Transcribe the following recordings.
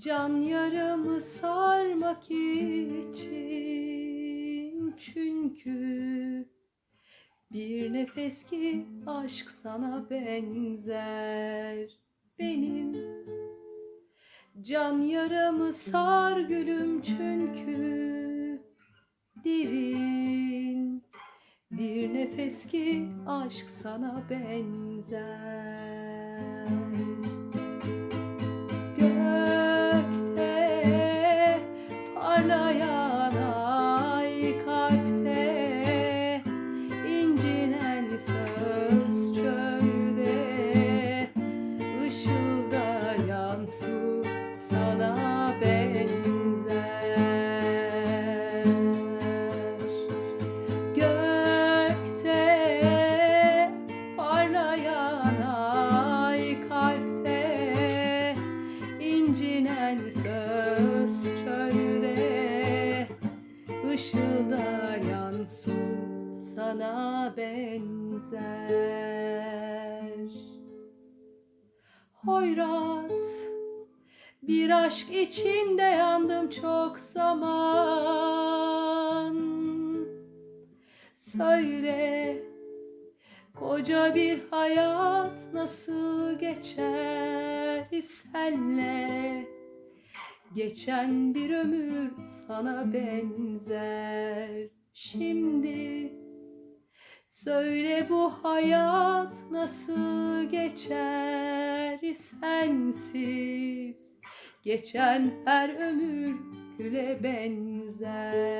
Can yaramı sarmak için Çünkü bir nefes ki aşk sana benzer benim. Can yaramı sar gülüm çünkü derin. Bir nefes ki aşk sana benzer ışıldayan su sana benzer. Gökte parlayan ay kalpte incinen söz çölde. Işıldayan su sana benzer Hoyrat. Bir aşk içinde yandım çok zaman. Söyle koca bir hayat nasıl geçer senle? Geçen bir ömür sana benzer Şimdi Söyle bu hayat nasıl geçer sensiz? Geçen her ömür güle benzer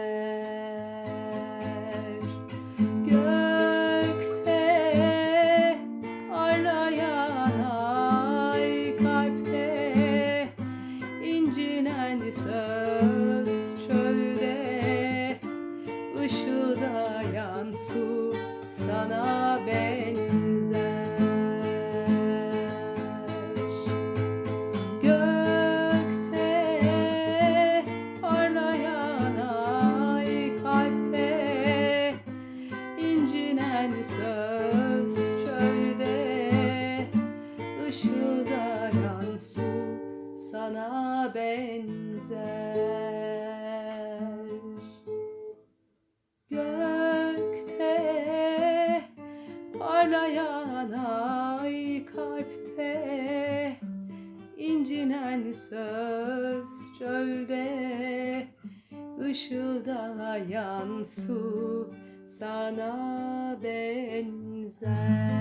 incinen söz çölde ışıldayan su sana benzer. Gökte parlayan ay kalpte incinen söz çölde ışıldayan su sana benzer